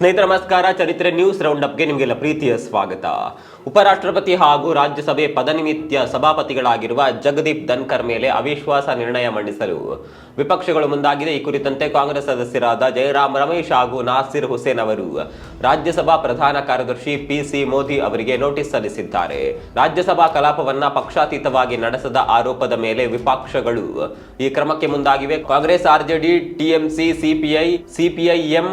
ಸ್ನೇಹಿತರ, ನಮಸ್ಕಾರ. ಚರಿತ್ರೆ ನ್ಯೂಸ್ ರೌಂಡ್ ಅಪ್ಗೆ ನಿಮಗೆಲ್ಲ ಪ್ರೀತಿಯ ಸ್ವಾಗತ. ಉಪರಾಷ್ಟ್ರಪತಿ ಹಾಗೂ ರಾಜ್ಯಸಭೆ ಪದನಿಮಿತ್ಯ ಸಭಾಪತಿಗಳಾಗಿರುವ ಜಗದೀಪ್ ಧನ್ಕರ್ ಮೇಲೆ ಅವಿಶ್ವಾಸ ನಿರ್ಣಯ ಮಂಡಿಸಲು ವಿಪಕ್ಷಗಳು ಮುಂದಾಗಿದೆ. ಈ ಕುರಿತಂತೆ ಕಾಂಗ್ರೆಸ್ ಸದಸ್ಯರಾದ ಜಯರಾಮ್ ರಮೇಶ್ ಹಾಗೂ ನಾಸಿರ್ ಹುಸೇನ್ ಅವರು ರಾಜ್ಯಸಭಾ ಪ್ರಧಾನ ಕಾರ್ಯದರ್ಶಿ ಪಿಸಿ ಮೋದಿ ಅವರಿಗೆ ನೋಟಿಸ್ ಸಲ್ಲಿಸಿದ್ದಾರೆ. ರಾಜ್ಯಸಭಾ ಕಲಾಪವನ್ನ ಪಕ್ಷಾತೀತವಾಗಿ ನಡೆಸದ ಆರೋಪದ ಮೇಲೆ ವಿಪಕ್ಷಗಳು ಈ ಕ್ರಮಕ್ಕೆ ಮುಂದಾಗಿವೆ. Congress RJD TMC CPI CPIM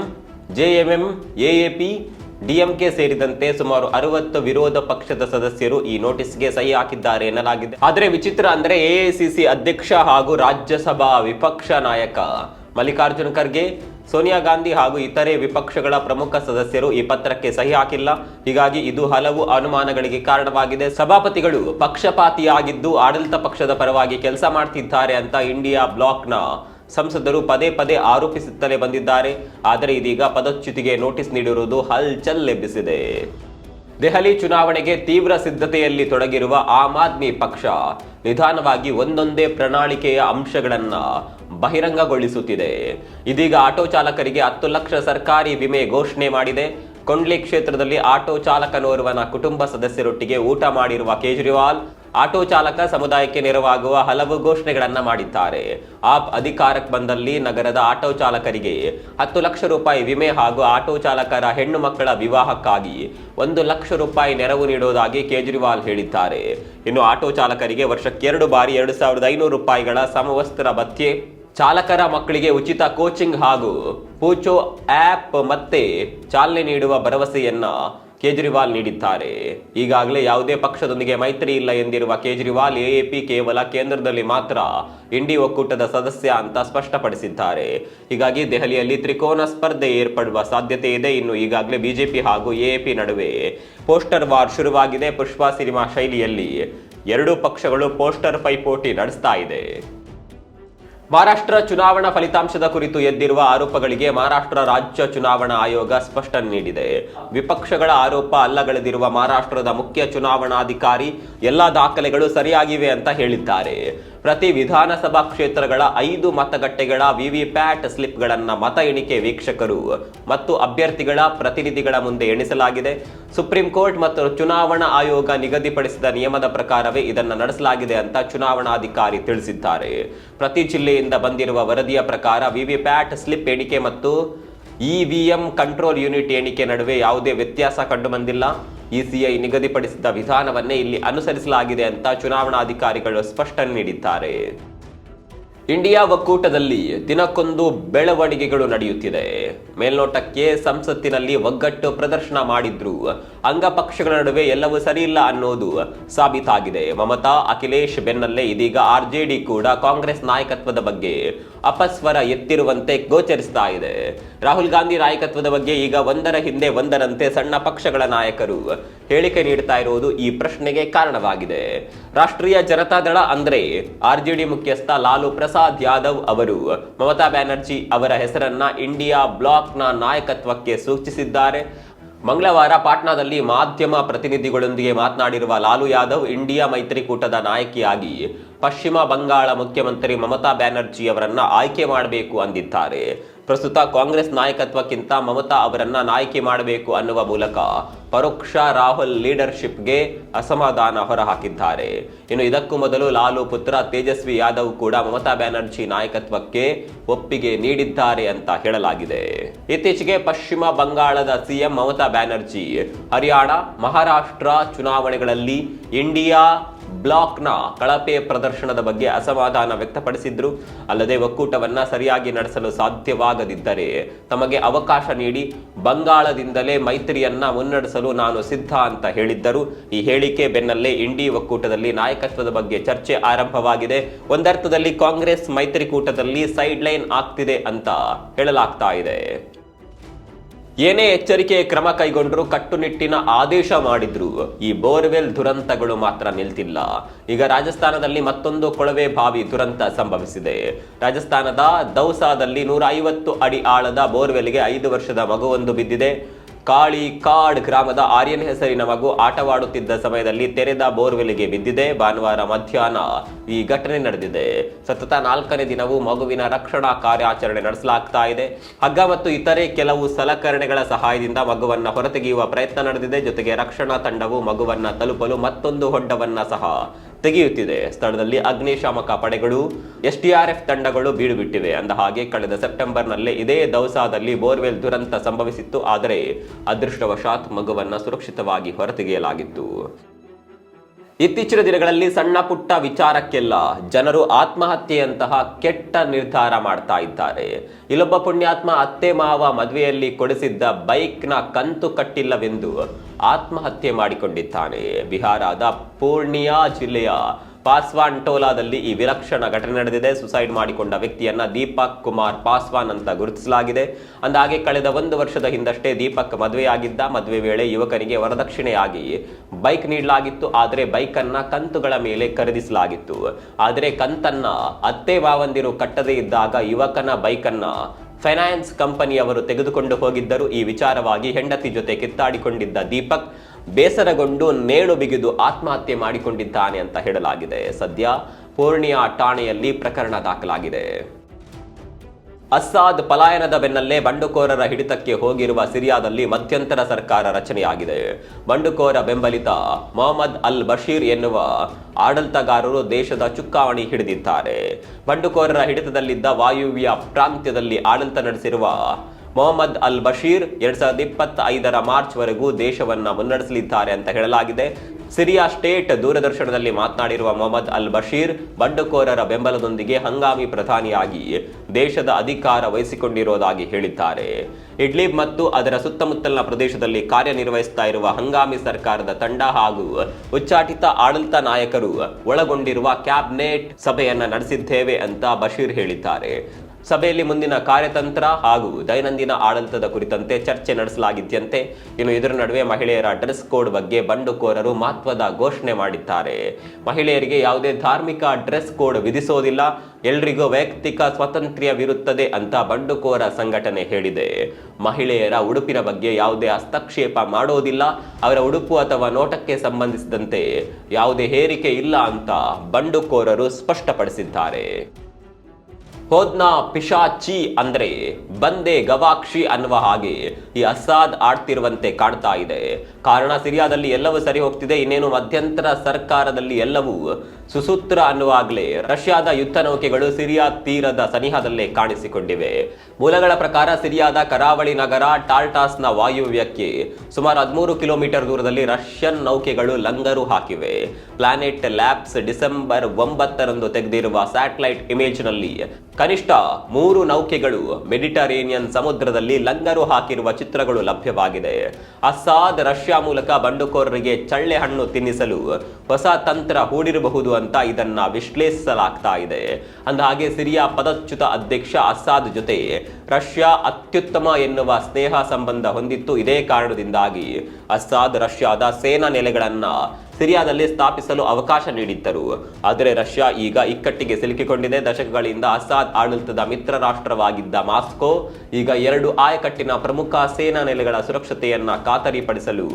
JMM, AAP, DMK ಸೇರಿದಂತೆ ಸುಮಾರು ಅರವತ್ತು ವಿರೋಧ ಪಕ್ಷದ ಸದಸ್ಯರು ಈ ನೋಟಿಸ್ಗೆ ಸಹಿ ಹಾಕಿದ್ದಾರೆ ಎನ್ನಲಾಗಿದೆ. ಆದರೆ ವಿಚಿತ್ರ ಅಂದ್ರೆ ಎಐಸಿಸಿ ಅಧ್ಯಕ್ಷ ಹಾಗೂ ರಾಜ್ಯಸಭಾ ವಿಪಕ್ಷ ನಾಯಕ ಮಲ್ಲಿಕಾರ್ಜುನ ಖರ್ಗೆ, ಸೋನಿಯಾ ಗಾಂಧಿ ಹಾಗೂ ಇತರೆ ವಿಪಕ್ಷಗಳ ಪ್ರಮುಖ ಸದಸ್ಯರು ಈ ಪತ್ರಕ್ಕೆ ಸಹಿ ಹಾಕಿಲ್ಲ. ಹೀಗಾಗಿ ಇದು ಹಲವು ಅನುಮಾನಗಳಿಗೆ ಕಾರಣವಾಗಿದೆ. ಸಭಾಪತಿಗಳು ಪಕ್ಷಪಾತಿಯಾಗಿದ್ದು ಆಡಳಿತ ಪಕ್ಷದ ಪರವಾಗಿ ಕೆಲಸ ಮಾಡ್ತಿದ್ದಾರೆ ಅಂತ ಇಂಡಿಯಾ ಬ್ಲಾಕ್ನ ಸಂಸದರು ಪದೇ ಪದೇ ಆರೋಪಿಸುತ್ತಲೇ ಬಂದಿದ್ದಾರೆ. ಆದರೆ ಇದೀಗ ಪದಚ್ಯುತಿಗೆ ನೋಟಿಸ್ ನೀಡಿರುವುದು ಹಲ್ಚಲ್ ಎಬ್ಬಿಸಿದೆ ದೆಹಲಿ ಚುನಾವಣೆಗೆ ತೀವ್ರ ಸಿದ್ಧತೆಯಲ್ಲಿ ತೊಡಗಿರುವ ಆಮ್ ಆದ್ಮಿ ಪಕ್ಷ ನಿಧಾನವಾಗಿ ಒಂದೊಂದೇ ಪ್ರಣಾಳಿಕೆಯ ಅಂಶಗಳನ್ನ ಬಹಿರಂಗಗೊಳಿಸುತ್ತಿದೆ. ಇದೀಗ ಆಟೋ ಚಾಲಕರಿಗೆ ಹತ್ತು ಲಕ್ಷ ಸರ್ಕಾರಿ ವಿಮೆ ಘೋಷಣೆ ಮಾಡಿದೆ. ಕೊಂಡ್ಲಿ ಕ್ಷೇತ್ರದಲ್ಲಿ ಆಟೋ ಚಾಲಕನೋರ್ವನ ಕುಟುಂಬ ಸದಸ್ಯರೊಟ್ಟಿಗೆ ಊಟ ಮಾಡಿರುವ ಕೇಜ್ರಿವಾಲ್ ಆಟೋ ಚಾಲಕ ಸಮುದಾಯಕ್ಕೆ ನೆರವಾಗುವ ಹಲವು ಘೋಷಣೆಗಳನ್ನು ಮಾಡಿದ್ದಾರೆ. ಆಪ್ ಅಧಿಕಾರಕ್ಕೆ ಬಂದಲ್ಲಿ ನಗರದ ಆಟೋ ಚಾಲಕರಿಗೆ ಹತ್ತು ಲಕ್ಷ ರೂಪಾಯಿ ವಿಮೆ ಹಾಗೂ ಆಟೋ ಚಾಲಕರ ಹೆಣ್ಣು ಮಕ್ಕಳ ವಿವಾಹಕ್ಕಾಗಿ ಒಂದು ಲಕ್ಷ ರೂಪಾಯಿ ನೆರವು ನೀಡುವುದಾಗಿ ಕೇಜ್ರಿವಾಲ್ ಹೇಳಿದ್ದಾರೆ. ಇನ್ನು ಆಟೋ ಚಾಲಕರಿಗೆ ವರ್ಷಕ್ಕೆ ಎರಡು ಬಾರಿ ಎರಡು ಸಾವಿರದ ಐನೂರು ರೂಪಾಯಿಗಳ ಸಮವಸ್ತ್ರ ಭತ್ಯೆ, ಚಾಲಕರ ಮಕ್ಕಳಿಗೆ ಉಚಿತ ಕೋಚಿಂಗ್ ಹಾಗೂ ಪೂಚೋ ಆ್ಯಪ್ ಮತ್ತೆ ಚಾಲನೆ ನೀಡುವ ಭರವಸೆಯನ್ನ ಕೇಜ್ರಿವಾಲ್ ನೀಡಿದ್ದಾರೆ. ಈಗಾಗಲೇ ಯಾವುದೇ ಪಕ್ಷದೊಂದಿಗೆ ಮೈತ್ರಿ ಇಲ್ಲ ಎಂದಿರುವ ಕೇಜ್ರಿವಾಲ್ ಎಎಪಿ ಕೇವಲ ಕೇಂದ್ರದಲ್ಲಿ ಮಾತ್ರ ಇಂಡಿ ಒಕ್ಕೂಟದ ಸದಸ್ಯ ಅಂತ ಸ್ಪಷ್ಟಪಡಿಸಿದ್ದಾರೆ. ಹೀಗಾಗಿ ದೆಹಲಿಯಲ್ಲಿ ತ್ರಿಕೋನ ಸ್ಪರ್ಧೆ ಏರ್ಪಡುವ ಸಾಧ್ಯತೆ ಇದೆ. ಇನ್ನು ಈಗಾಗಲೇ ಬಿಜೆಪಿ ಹಾಗೂ ಎಎಪಿ ನಡುವೆ ಪೋಸ್ಟರ್ ವಾರ್ ಶುರುವಾಗಿದೆ. ಪುಷ್ಪ ಸಿನಿಮಾ ಶೈಲಿಯಲ್ಲಿ ಎರಡೂ ಪಕ್ಷಗಳು ಪೋಸ್ಟರ್ ಪೈಪೋಟಿ ನಡೆಸ್ತಾ ಇದೆ. ಮಹಾರಾಷ್ಟ್ರ ಚುನಾವಣಾ ಫಲಿತಾಂಶದ ಕುರಿತು ಎದ್ದಿರುವ ಆರೋಪಗಳಿಗೆ ಮಹಾರಾಷ್ಟ್ರ ರಾಜ್ಯ ಚುನಾವಣಾ ಆಯೋಗ ಸ್ಪಷ್ಟನೆ ನೀಡಿದೆ. ವಿಪಕ್ಷಗಳ ಆರೋಪ ಅಲ್ಲಗಳೆದಿರುವ ಮಹಾರಾಷ್ಟ್ರದ ಮುಖ್ಯ ಚುನಾವಣಾಧಿಕಾರಿ ಎಲ್ಲಾ ದಾಖಲೆಗಳು ಸರಿಯಾಗಿವೆ ಅಂತ ಹೇಳಿದ್ದಾರೆ. ಪ್ರತಿ ವಿಧಾನಸಭಾ ಕ್ಷೇತ್ರಗಳ ಐದು ಮತಗಟ್ಟೆಗಳ ವಿವಿಪ್ಯಾಟ್ ಸ್ಲಿಪ್ಗಳನ್ನು ಮತ ಎಣಿಕೆ ವೀಕ್ಷಕರು ಮತ್ತು ಅಭ್ಯರ್ಥಿಗಳ ಪ್ರತಿನಿಧಿಗಳ ಮುಂದೆ ಎಣಿಸಲಾಗಿದೆ. ಸುಪ್ರೀಂ ಕೋರ್ಟ್ ಮತ್ತು ಚುನಾವಣಾ ಆಯೋಗ ನಿಗದಿಪಡಿಸಿದ ನಿಯಮದ ಪ್ರಕಾರವೇ ಇದನ್ನು ನಡೆಸಲಾಗಿದೆ ಅಂತ ಚುನಾವಣಾಧಿಕಾರಿ ತಿಳಿಸಿದ್ದಾರೆ. ಪ್ರತಿ ಜಿಲ್ಲೆಯಿಂದ ಬಂದಿರುವ ವರದಿಯ ಪ್ರಕಾರ ವಿವಿಪ್ಯಾಟ್ ಸ್ಲಿಪ್ ಎಣಿಕೆ ಮತ್ತು ಇವಿಎಂ ಕಂಟ್ರೋಲ್ ಯೂನಿಟ್ ಎಣಿಕೆ ನಡುವೆ ಯಾವುದೇ ವ್ಯತ್ಯಾಸ ಕಂಡು ಬಂದಿಲ್ಲ ಇಸಿಐ ನಿಗದಿಪಡಿಸಿದ ವಿಧಾನವನ್ನೇ ಇಲ್ಲಿ ಅನುಸರಿಸಲಾಗಿದೆ ಅಂತ ಚುನಾವಣಾಧಿಕಾರಿಗಳು ಸ್ಪಷ್ಟನೆ ನೀಡಿದ್ದಾರೆ. ಇಂಡಿಯಾ ಒಕ್ಕೂಟದಲ್ಲಿ ದಿನಕ್ಕೊಂದು ಬೆಳವಣಿಗೆಗಳು ನಡೆಯುತ್ತಿದೆ. ಮೇಲ್ನೋಟಕ್ಕೆ ಸಂಸತ್ತಿನಲ್ಲಿ ಒಗ್ಗಟ್ಟು ಪ್ರದರ್ಶನ ಮಾಡಿದ್ರು. ಅಂಗಪಕ್ಷಗಳ ನಡುವೆ ಎಲ್ಲವೂ ಸರಿಯಿಲ್ಲ ಅನ್ನೋದು ಸಾಬೀತಾಗಿದೆ. ಮಮತಾ, ಅಖಿಲೇಶ್ ಬೆನ್ನಲ್ಲೇ ಇದೀಗ ಆರ್ಜೆಡಿ ಕೂಡ ಕಾಂಗ್ರೆಸ್ ನಾಯಕತ್ವದ ಬಗ್ಗೆ ಅಪಸ್ವರ ಎತ್ತಿರುವಂತೆ ಗೋಚರಿಸ್ತಾ ಇದೆ. ರಾಹುಲ್ ಗಾಂಧಿ ನಾಯಕತ್ವದ ಬಗ್ಗೆ ಈಗ ಒಂದರ ಹಿಂದೆ ಒಂದರಂತೆ ಸಣ್ಣ ಪಕ್ಷಗಳ ನಾಯಕರು ಹೇಳಿಕೆ ನೀಡ್ತಾ ಇರುವುದು ಈ ಪ್ರಶ್ನೆಗೆ ಕಾರಣವಾಗಿದೆ. ರಾಷ್ಟ್ರೀಯ ಜನತಾದಳ ಅಂದ್ರೆ ಆರ್ಜೆಡಿ ಮುಖ್ಯಸ್ಥ ಲಾಲು ಪ್ರಸಾದ್ ಯಾದವ್ ಅವರು ಮಮತಾ ಬ್ಯಾನರ್ಜಿ ಅವರ ಹೆಸರನ್ನ ಇಂಡಿಯಾ ಬ್ಲಾಕ್ನ ನಾಯಕತ್ವಕ್ಕೆ ಸೂಚಿಸಿದ್ದಾರೆ. ಮಂಗಳವಾರ ಪಾಟ್ನಾದಲ್ಲಿ ಮಾಧ್ಯಮ ಪ್ರತಿನಿಧಿಗಳೊಂದಿಗೆ ಮಾತನಾಡಿರುವ ಲಾಲು ಯಾದವ್ ಇಂಡಿಯಾ ಮೈತ್ರಿಕೂಟದ ನಾಯಕಿಯಾಗಿ ಪಶ್ಚಿಮ ಬಂಗಾಳ ಮುಖ್ಯಮಂತ್ರಿ ಮಮತಾ ಬ್ಯಾನರ್ಜಿ ಅವರನ್ನ ಆಯ್ಕೆ ಮಾಡಬೇಕು ಅಂದಿದ್ದಾರೆ. ಪ್ರಸ್ತುತ ಕಾಂಗ್ರೆಸ್ ನಾಯಕತ್ವಕ್ಕಿಂತ ಮಮತಾ ಅವರನ್ನ ನಾಯಕಿ ಮಾಡಬೇಕು ಅನ್ನುವ ಮೂಲಕ ಪರೋಕ್ಷ ರಾಹುಲ್ ಲೀಡರ್ಶಿಪ್ಗೆ ಅಸಮಾಧಾನ ಹೊರಹಾಕಿದ್ದಾರೆ. ಇನ್ನು ಇದಕ್ಕೂ ಮೊದಲು ಲಾಲು ಪುತ್ರ ತೇಜಸ್ವಿ ಯಾದವ್ ಕೂಡ ಮಮತಾ ಬ್ಯಾನರ್ಜಿ ನಾಯಕತ್ವಕ್ಕೆ ಒಪ್ಪಿಗೆ ನೀಡಿದ್ದಾರೆ ಅಂತ ಹೇಳಲಾಗಿದೆ. ಇತ್ತೀಚೆಗೆ ಪಶ್ಚಿಮ ಬಂಗಾಳದ ಸಿಎಂ ಮಮತಾ ಬ್ಯಾನರ್ಜಿ ಹರಿಯಾಣ, ಮಹಾರಾಷ್ಟ್ರ ಚುನಾವಣೆಗಳಲ್ಲಿ ಇಂಡಿಯಾ ಬ್ಲಾಕ್ನ ಕಳಪೆ ಪ್ರದರ್ಶನದ ಬಗ್ಗೆ ಅಸಮಾಧಾನ ವ್ಯಕ್ತಪಡಿಸಿದ್ರು. ಅಲ್ಲದೆ ಒಕ್ಕೂಟವನ್ನ ಸರಿಯಾಗಿ ನಡೆಸಲು ಸಾಧ್ಯವಾಗದಿದ್ದರೆ ತಮಗೆ ಅವಕಾಶ ನೀಡಿ ಬಂಗಾಳದಿಂದಲೇ ಮೈತ್ರಿಯನ್ನ ಮುನ್ನಡೆಸಲು ನಾನು ಸಿದ್ಧ ಅಂತ ಹೇಳಿದ್ದರು. ಈ ಹೇಳಿಕೆ ಬೆನ್ನಲ್ಲೇ ಇಂಡಿ ಒಕ್ಕೂಟದಲ್ಲಿ ನಾಯಕತ್ವದ ಬಗ್ಗೆ ಚರ್ಚೆ ಆರಂಭವಾಗಿದೆ. ಒಂದರ್ಥದಲ್ಲಿ ಕಾಂಗ್ರೆಸ್ ಮೈತ್ರಿಕೂಟದಲ್ಲಿ ಸೈಡ್ ಲೈನ್ ಆಗ್ತಿದೆ ಅಂತ ಹೇಳಲಾಗ್ತಾ ಇದೆ. ಏನೇ ಎಚ್ಚರಿಕೆ ಕ್ರಮ ಕೈಗೊಂಡ್ರು ಕಟ್ಟುನಿಟ್ಟಿನ ಆದೇಶ ಮಾಡಿದ್ರು. ಈ ಬೋರ್ವೆಲ್ ದುರಂತಗಳು ಮಾತ್ರ ನಿಲ್ತಿಲ್ಲ. ಈಗ ರಾಜಸ್ಥಾನದಲ್ಲಿ ಮತ್ತೊಂದು ಕೊಳವೆ ಬಾವಿ ದುರಂತ ಸಂಭವಿಸಿದೆ. ರಾಜಸ್ಥಾನದ ದೌಸಾದಲ್ಲಿ ನೂರ ಐವತ್ತು ಅಡಿ ಆಳದ ಬೋರ್ವೆಲ್ಗೆ ಐದು ವರ್ಷದ ಮಗುವೊಂದು ಬಿದ್ದಿದೆ. ಕಾಳಿಕಾಡ್ ಗ್ರಾಮದ ಆರ್ಯನ್ ಹೆಸರಿನ ಮಗು ಆಟವಾಡುತ್ತಿದ್ದ ಸಮಯದಲ್ಲಿ ತೆರೆದ ಬೋರ್ವೆಲ್ಗೆ ಬಿದ್ದಿದೆ. ಭಾನುವಾರ ಮಧ್ಯಾಹ್ನ ಈ ಘಟನೆ ನಡೆದಿದೆ. ಸತತ ನಾಲ್ಕನೇ ದಿನವೂ ಮಗುವಿನ ರಕ್ಷಣಾ ಕಾರ್ಯಾಚರಣೆ ನಡೆಸಲಾಗ್ತಾ ಇದೆ. ಹಗ್ಗ ಮತ್ತು ಇತರೆ ಕೆಲವು ಸಲಕರಣೆಗಳ ಸಹಾಯದಿಂದ ಮಗುವನ್ನು ಹೊರತೆಗೆಯುವ ಪ್ರಯತ್ನ ನಡೆದಿದೆ. ಜೊತೆಗೆ ರಕ್ಷಣಾ ತಂಡವು ಮಗುವನ್ನು ತಲುಪಲು ಮತ್ತೊಂದು ಹೊಡ್ಡವನ್ನ ಸಹ ತೆಗೆಯುತ್ತಿದೆ. ಸ್ಥಳದಲ್ಲಿ ಅಗ್ನಿಶಾಮಕ ಪಡೆಗಳು ಎಸ್ಡಿಆರ್ಎಫ್ ತಂಡಗಳು ಬೀಡುಬಿಟ್ಟಿವೆ. ಅಂದ ಹಾಗೆ ಕಳೆದ ಸೆಪ್ಟೆಂಬರ್ನಲ್ಲೇ ಇದೇ ದೌಸಾದಲ್ಲಿ ಬೋರ್ವೆಲ್ ದುರಂತ ಸಂಭವಿಸಿತ್ತು. ಆದರೆ ಅದೃಷ್ಟವಶಾತ್ ಮಗುವನ್ನು ಸುರಕ್ಷಿತವಾಗಿ ಹೊರತೆಗೆಯಲಾಗಿತ್ತು. ಇತ್ತೀಚಿನ ದಿನಗಳಲ್ಲಿ ಸಣ್ಣ ಪುಟ್ಟ ವಿಚಾರಕ್ಕೆಲ್ಲ ಜನರು ಆತ್ಮಹತ್ಯೆಯಂತಹ ಕೆಟ್ಟ ನಿರ್ಧಾರ ಮಾಡ್ತಾ ಇದ್ದಾರೆ. ಇಲ್ಲೊಬ್ಬ ಪುಣ್ಯಾತ್ಮ ಅತ್ತೆ ಮಾವ ಮದುವೆಯಲ್ಲಿ ಕೊಡಿಸಿದ್ದ ಬೈಕ್ನ ಕಂತು ಕಟ್ಟಿಲ್ಲವೆಂದು ಆತ್ಮಹತ್ಯೆ ಮಾಡಿಕೊಂಡಿದ್ದಾನೆ. ಬಿಹಾರದ ಪೂರ್ಣಿಯಾ ಜಿಲ್ಲೆಯ ಪಾಸ್ವಾನ್ ಟೋಲಾದಲ್ಲಿ ಈ ವಿಲಕ್ಷಣ ಘಟನೆ ನಡೆದಿದೆ. ಸುಸೈಡ್ ಮಾಡಿಕೊಂಡ ವ್ಯಕ್ತಿಯನ್ನ ದೀಪಕ್ ಕುಮಾರ್ ಪಾಸ್ವಾನ್ ಅಂತ ಗುರುತಿಸಲಾಗಿದೆ. ಅಂದಾಗೆ ಕಳೆದ ಒಂದು ವರ್ಷದ ಹಿಂದಷ್ಟೇ ದೀಪಕ್ ಮದುವೆಯಾಗಿದ್ದ. ಮದುವೆ ವೇಳೆ ಯುವಕನಿಗೆ ವರದಕ್ಷಿಣೆಯಾಗಿ ಬೈಕ್ ನೀಡಲಾಗಿತ್ತು. ಆದರೆ ಬೈಕ್ ಅನ್ನ ಕಂತುಗಳ ಮೇಲೆ ಖರೀದಿಸಲಾಗಿತ್ತು. ಆದರೆ ಕಂತನ್ನ ಅತ್ತೆ ಬಾವಂದಿರು ಕಟ್ಟದೇ ಇದ್ದಾಗ ಯುವಕನ ಬೈಕ್ ಅನ್ನ ಫೈನಾನ್ಸ್ ಕಂಪನಿಯವರು ತೆಗೆದುಕೊಂಡು ಹೋಗಿದ್ದರು. ಈ ವಿಚಾರವಾಗಿ ಹೆಂಡತಿ ಜೊತೆ ಕಿತ್ತಾಡಿಕೊಂಡಿದ್ದ ದೀಪಕ್ ಬೇಸರಗೊಂಡು ನೇಣು ಬಿಗಿದು ಆತ್ಮಹತ್ಯೆ ಮಾಡಿಕೊಂಡಿದ್ದಾನೆ ಅಂತ ಹೇಳಲಾಗಿದೆ. ಸದ್ಯ ಪೂರ್ಣಿಯಾ ಠಾಣೆಯಲ್ಲಿ ಪ್ರಕರಣ ದಾಖಲಾಗಿದೆ. ಅಸ್ಸಾದ್ ಪಲಾಯನದ ಬೆನ್ನಲ್ಲೇ ಬಂಡುಕೋರರ ಹಿಡಿತಕ್ಕೆ ಹೋಗಿರುವ ಸಿರಿಯಾದಲ್ಲಿ ಮಧ್ಯಂತರ ಸರ್ಕಾರ ರಚನೆಯಾಗಿದೆ. ಬಂಡುಕೋರ ಬೆಂಬಲಿತ ಮೊಹಮ್ಮದ್ ಅಲ್ ಬಶೀರ್ ಎನ್ನುವ ಆಡಳಿತಗಾರರು ದೇಶದ ಚುಕ್ಕಾವಣಿ ಹಿಡಿದಿದ್ದಾರೆ. ಬಂಡುಕೋರರ ಹಿಡಿತದಲ್ಲಿದ್ದ ವಾಯುವ್ಯ ಪ್ರಾಂತ್ಯದಲ್ಲಿ ಆಡಳಿತ ನಡೆಸಿರುವ ಮೊಹಮ್ಮದ್ ಅಲ್ ಬಶೀರ್ ಎರಡ್ ಸಾವಿರದ ಮಾರ್ಚ್ ವರೆಗೂ ದೇಶವನ್ನ ಮುನ್ನಡೆಸಲಿದ್ದಾರೆ ಅಂತ ಹೇಳಲಾಗಿದೆ. ಸಿರಿಯಾ ಸ್ಟೇಟ್ ದೂರದರ್ಶನದಲ್ಲಿ ಮಾತನಾಡಿರುವ ಮೊಹಮ್ಮದ್ ಅಲ್ ಬಶೀರ್ ಬಂಡುಕೋರರ ಬೆಂಬಲದೊಂದಿಗೆ ಹಂಗಾಮಿ ಪ್ರಧಾನಿಯಾಗಿ ದೇಶದ ಅಧಿಕಾರ ವಹಿಸಿಕೊಂಡಿರುವುದಾಗಿ ಹೇಳಿದ್ದಾರೆ. ಇಡ್ಲಿಬ್ ಮತ್ತು ಅದರ ಸುತ್ತಮುತ್ತಲಿನ ಪ್ರದೇಶದಲ್ಲಿ ಕಾರ್ಯನಿರ್ವಹಿಸ್ತಾ ಇರುವ ಹಂಗಾಮಿ ಸರ್ಕಾರದ ತಂಡ ಹಾಗೂ ಉಚ್ಚಾಟಿತ ಆಡಳಿತ ನಾಯಕರು ಒಳಗೊಂಡಿರುವ ಕ್ಯಾಬಿನೆಟ್ ಸಭೆಯನ್ನು ನಡೆಸಿದ್ದೇವೆ ಅಂತ ಬಶೀರ್ ಹೇಳಿದ್ದಾರೆ. ಸಭೆಯಲ್ಲಿ ಮುಂದಿನ ಕಾರ್ಯತಂತ್ರ ಹಾಗೂ ದೈನಂದಿನ ಆಡಳಿತದ ಕುರಿತಂತೆ ಚರ್ಚೆ ನಡೆಸಲಾಗಿದ್ದಂತೆ ಇನ್ನು ಇದರ ನಡುವೆ ಮಹಿಳೆಯರ ಡ್ರೆಸ್ ಕೋಡ್ ಬಗ್ಗೆ ಬಂಡುಕೋರರು ಮಹತ್ವದ ಘೋಷಣೆ ಮಾಡಿದ್ದಾರೆ. ಮಹಿಳೆಯರಿಗೆ ಯಾವುದೇ ಧಾರ್ಮಿಕ ಡ್ರೆಸ್ ಕೋಡ್ ವಿಧಿಸೋದಿಲ್ಲ. ಎಲ್ರಿಗೂ ವೈಯಕ್ತಿಕ ಸ್ವಾತಂತ್ರ್ಯವಿರುತ್ತದೆ ಅಂತ ಬಂಡುಕೋರ ಸಂಘಟನೆ ಹೇಳಿದೆ. ಮಹಿಳೆಯರ ಉಡುಪಿನ ಬಗ್ಗೆ ಯಾವುದೇ ಹಸ್ತಕ್ಷೇಪ ಮಾಡೋದಿಲ್ಲ. ಅವರ ಉಡುಪು ಅಥವಾ ನೋಟಕ್ಕೆ ಸಂಬಂಧಿಸಿದಂತೆ ಯಾವುದೇ ಹೇರಿಕೆ ಇಲ್ಲ ಅಂತ ಬಂಡುಕೋರರು ಸ್ಪಷ್ಟಪಡಿಸಿದ್ದಾರೆ. ಹೋದ್ನ ಪಿಶಾಚಿ ಅಂದ್ರೆ ಬಂದೆ ಗವಾಕ್ಷಿ ಅನ್ನುವ ಹಾಗೆ ಈ ಅಸಾದ್ ಆಡ್ತಿರುವಂತೆ ಕಾಣ್ತಾ ಇದೆ. ಕಾರಣ ಸಿರಿಯಾದಲ್ಲಿ ಎಲ್ಲವೂ ಸರಿ ಹೋಗ್ತಿದೆ. ಇನ್ನೇನು ಮಧ್ಯಂತರ ಸರ್ಕಾರದಲ್ಲಿ ಎಲ್ಲವೂ ಸುಸೂತ್ರ ಅನ್ನುವಾಗಲೇ ರಷ್ಯಾದ ಯುದ್ಧ ನೌಕೆಗಳು ಸಿರಿಯಾ ತೀರದ ಸನಿಹದಲ್ಲೇ ಕಾಣಿಸಿಕೊಂಡಿವೆ. ಮೂಲಗಳ ಪ್ರಕಾರ ಸಿರಿಯಾದ ಕರಾವಳಿ ನಗರ ಟಾಲ್ಟಾಸ್ನ ವಾಯುವ್ಯಕ್ಕೆ ಸುಮಾರು ಹದಿಮೂರು ಕಿಲೋಮೀಟರ್ ದೂರದಲ್ಲಿ ರಷ್ಯನ್ ನೌಕೆಗಳು ಲಂಗರು ಹಾಕಿವೆ. ಪ್ಲಾನೆಟ್ ಲ್ಯಾಬ್ಸ್ ಡಿಸೆಂಬರ್ ಒಂಬತ್ತರಂದು ತೆಗೆದಿರುವ ಸ್ಯಾಟಲೈಟ್ ಇಮೇಜ್ನಲ್ಲಿ ಕನಿಷ್ಠ ಮೂರು ನೌಕೆಗಳು ಮೆಡಿಟರೇನಿಯನ್ ಸಮುದ್ರದಲ್ಲಿ ಲಂಗರು ಹಾಕಿರುವ ಚಿತ್ರಗಳು ಲಭ್ಯವಾಗಿದೆ. ಅಸ್ಸಾದ್ ರಷ್ಯಾ ಮೂಲಕ ಬಂಡುಕೋರರಿಗೆ ಚಳ್ಳೆ ಹಣ್ಣು ತಿನ್ನಿಸಲು ಹೊಸ ತಂತ್ರ ಹೂಡಿರಬಹುದು ಅಂತ ಇದನ್ನ ವಿಶ್ಲೇಷಿಸಲಾಗ್ತಾ ಇದೆ. ಅಂದಹಾಗೆ ಸಿರಿಯಾ ಪದಚ್ಯುತ ಅಧ್ಯಕ್ಷ ಅಸ್ಸಾದ್ ಜೊತೆ ರಷ್ಯಾ ಅತ್ಯುತ್ತಮ ಎನ್ನುವ ಸ್ನೇಹ ಸಂಬಂಧ ಹೊಂದಿತ್ತು ಇದೇ ಕಾರಣದಿಂದಾಗಿ ಅಸ್ಸಾದ್ ರಷ್ಯಾದ ಸೇನಾ ನೆಲೆಗಳನ್ನ ಸಿರಿಯಾದಲ್ಲಿ ಸ್ಥಾಪಿಸಲು ಅವಕಾಶ ನೀಡಿದ್ದರು. ಆದರೆ ರಷ್ಯಾ ಈಗ ಇಕ್ಕಟ್ಟಿಗೆ ಸಿಲುಕಿಕೊಂಡಿದೆ. ದಶಕಗಳಿಂದ ಅಸಾದ್ ಆಡಳಿತದ ಮಿತ್ರ ರಾಷ್ಟ್ರವಾಗಿದ್ದ ಮಾಸ್ಕೋ ಈಗ ಎರಡು ಆಯಕಟ್ಟಿನ ಪ್ರಮುಖ ಸೇನಾ ನೆಲೆಗಳ ಸುರಕ್ಷತೆಯನ್ನ ಖಾತರಿಪಡಿಸಲು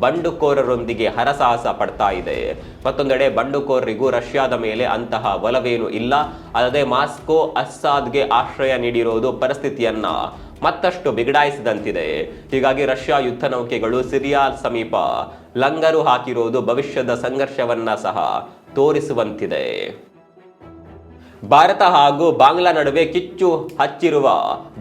ಬಂಡುಕೋರರೊಂದಿಗೆ ಹರಸಾಹಸ ಪಡ್ತಾ ಇದೆ. ಮತ್ತೊಂದೆಡೆ ಬಂಡುಕೋರರಿಗೂ ರಷ್ಯಾದ ಮೇಲೆ ಅಂತಹ ಒಲವೇನು ಇಲ್ಲ. ಅಲ್ಲದೆ ಮಾಸ್ಕೋ ಅಸ್ಸಾದ್ಗೆ ಆಶ್ರಯ ನೀಡಿರುವುದು ಪರಿಸ್ಥಿತಿಯನ್ನ ಮತ್ತಷ್ಟು ಬಿಗಡಾಯಿಸಿದಂತಿದೆ. ಹೀಗಾಗಿ ರಷ್ಯಾ ಯುದ್ಧ ನೌಕೆಗಳು ಸಿರಿಯಾ ಸಮೀಪ ಲಂಗರು ಹಾಕಿರುವುದು ಭವಿಷ್ಯದ ಸಂಘರ್ಷವನ್ನ ಸಹ ತೋರಿಸುವಂತಿದೆ. ಭಾರತ ಹಾಗೂ ಬಾಂಗ್ಲಾ ನಡುವೆ ಕಿಚ್ಚು ಹಚ್ಚಿರುವ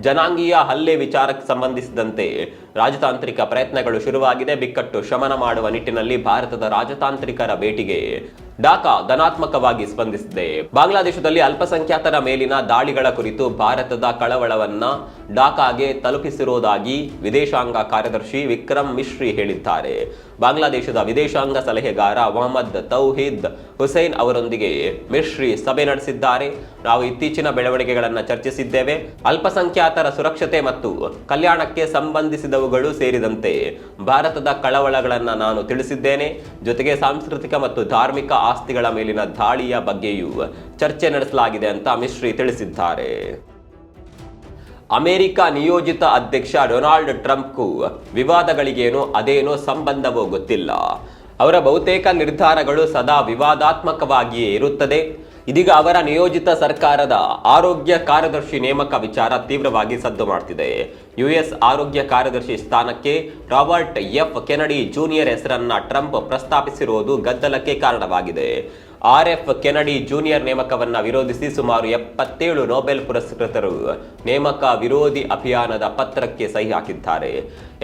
ಜನಾಂಗೀಯ ಹಲ್ಲೆ ವಿಚಾರಕ್ಕೆ ಸಂಬಂಧಿಸಿದಂತೆ ರಾಜತಾಂತ್ರಿಕ ಪ್ರಯತ್ನಗಳು ಶುರುವಾಗಿದೆ. ಬಿಕ್ಕಟ್ಟು ಶಮನ ಮಾಡುವ ನಿಟ್ಟಿನಲ್ಲಿ ಭಾರತದ ರಾಜತಾಂತ್ರಿಕರ ಭೇಟಿಗೆ ಢಾಕಾ ಧನಾತ್ಮಕವಾಗಿ ಸ್ಪಂದಿಸಿದೆ. ಬಾಂಗ್ಲಾದೇಶದಲ್ಲಿ ಅಲ್ಪಸಂಖ್ಯಾತರ ಮೇಲಿನ ದಾಳಿಗಳ ಕುರಿತು ಭಾರತದ ಕಳವಳವನ್ನ ಡಾಕಾಗೆ ತಲುಪಿಸಿರುವುದಾಗಿ ವಿದೇಶಾಂಗ ಕಾರ್ಯದರ್ಶಿ ವಿಕ್ರಮ್ ಮಿಶ್ರಿ ಹೇಳಿದ್ದಾರೆ. ಬಾಂಗ್ಲಾದೇಶದ ವಿದೇಶಾಂಗ ಸಲಹೆಗಾರ ಮೊಹಮ್ಮದ್ ತೌಹೀದ್ ಹುಸೈನ್ ಅವರೊಂದಿಗೆ ಮಿಶ್ರಿ ಸಭೆ ನಡೆಸಿದ್ದಾರೆ. ನಾವು ಇತ್ತೀಚಿನ ಬೆಳವಣಿಗೆಗಳನ್ನು ಚರ್ಚಿಸಿದ್ದೇವೆ. ಅಲ್ಪಸಂಖ್ಯಾತರ ಸುರಕ್ಷತೆ ಮತ್ತು ಕಲ್ಯಾಣಕ್ಕೆ ಸಂಬಂಧಿಸಿದವುಗಳು ಸೇರಿದಂತೆ ಭಾರತದ ಕಳವಳಗಳನ್ನು ನಾನು ತಿಳಿಸಿದ್ದೇನೆ. ಜೊತೆಗೆ ಸಾಂಸ್ಕೃತಿಕ ಮತ್ತು ಧಾರ್ಮಿಕ ಆಸ್ತಿಗಳ ಮೇಲಿನ ದಾಳಿಯ ಬಗ್ಗೆಯೂ ಚರ್ಚೆ ನಡೆಸಲಾಗಿದೆ ಅಂತ ಮಿಶ್ರಿ ತಿಳಿಸಿದ್ದಾರೆ. ಅಮೆರಿಕ ನಿಯೋಜಿತ ಅಧ್ಯಕ್ಷ ಡೊನಾಲ್ಡ್ ಟ್ರಂಪ್ಗೂ ವಿವಾದಗಳಿಗೇನೋ ಅದೇನೋ ಸಂಬಂಧವೋ ಗೊತ್ತಿಲ್ಲ. ಅವರ ಬಹುತೇಕ ನಿರ್ಧಾರಗಳು ಸದಾ ವಿವಾದಾತ್ಮಕವಾಗಿಯೇ ಇರುತ್ತದೆ. ಇದೀಗ ಅವರ ನಿಯೋಜಿತ ಸರ್ಕಾರದ ಆರೋಗ್ಯ ಕಾರ್ಯದರ್ಶಿ ನೇಮಕ ವಿಚಾರ ತೀವ್ರವಾಗಿ ಸದ್ದು ಮಾಡ್ತಿದೆ. ಯುಎಸ್ ಆರೋಗ್ಯ ಕಾರ್ಯದರ್ಶಿ ಸ್ಥಾನಕ್ಕೆ ರಾಬರ್ಟ್ ಎಫ್ ಕೆನಡಿ ಜೂನಿಯರ್ ಹೆಸರನ್ನ ಟ್ರಂಪ್ ಪ್ರಸ್ತಾಪಿಸಿರುವುದು ಗದ್ದಲಕ್ಕೆ ಕಾರಣವಾಗಿದೆ. ಆರ್ ಎಫ್ ಕೆನಡಿ ಜೂನಿಯರ್ ನೇಮಕವನ್ನ ವಿರೋಧಿಸಿ ಸುಮಾರು ಎಪ್ಪತ್ತೇಳು ನೊಬೆಲ್ ಪುರಸ್ಕೃತರು ನೇಮಕ ವಿರೋಧಿ ಅಭಿಯಾನದ ಪತ್ರಕ್ಕೆ ಸಹಿ ಹಾಕಿದ್ದಾರೆ.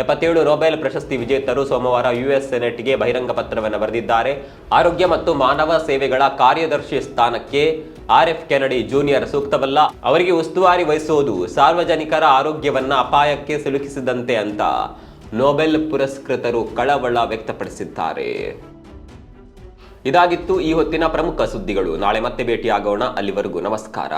ಎಪ್ಪತ್ತೇಳು ನೊಬೆಲ್ ಪ್ರಶಸ್ತಿ ವಿಜೇತರು ಸೋಮವಾರ ಯುಎಸ್ ಸೆನೆಟ್ಗೆ ಬಹಿರಂಗ ಪತ್ರವನ್ನು ಬರೆದಿದ್ದಾರೆ. ಆರೋಗ್ಯ ಮತ್ತು ಮಾನವ ಸೇವೆಗಳ ಕಾರ್ಯದರ್ಶಿ ಸ್ಥಾನಕ್ಕೆ ಆರ್ ಎಫ್ ಕೆನಡಿ ಜೂನಿಯರ್ ಸೂಕ್ತವಲ್ಲ, ಅವರಿಗೆ ಉಸ್ತುವಾರಿ ವಹಿಸುವುದು ಸಾರ್ವಜನಿಕರ ಆರೋಗ್ಯವನ್ನ ಅಪಾಯಕ್ಕೆ ಸಿಲುಕಿಸಿದಂತೆ ಅಂತ ನೋಬೆಲ್ ಪುರಸ್ಕೃತರು ಕಳವಳ ವ್ಯಕ್ತಪಡಿಸಿದ್ದಾರೆ. ಇದಾಗಿತ್ತು ಈ ಹೊತ್ತಿನ ಪ್ರಮುಖ ಸುದ್ದಿಗಳು. ನಾಳೆ ಮತ್ತೆ ಭೇಟಿಯಾಗೋಣ. ಅಲ್ಲಿವರೆಗೂ ನಮಸ್ಕಾರ.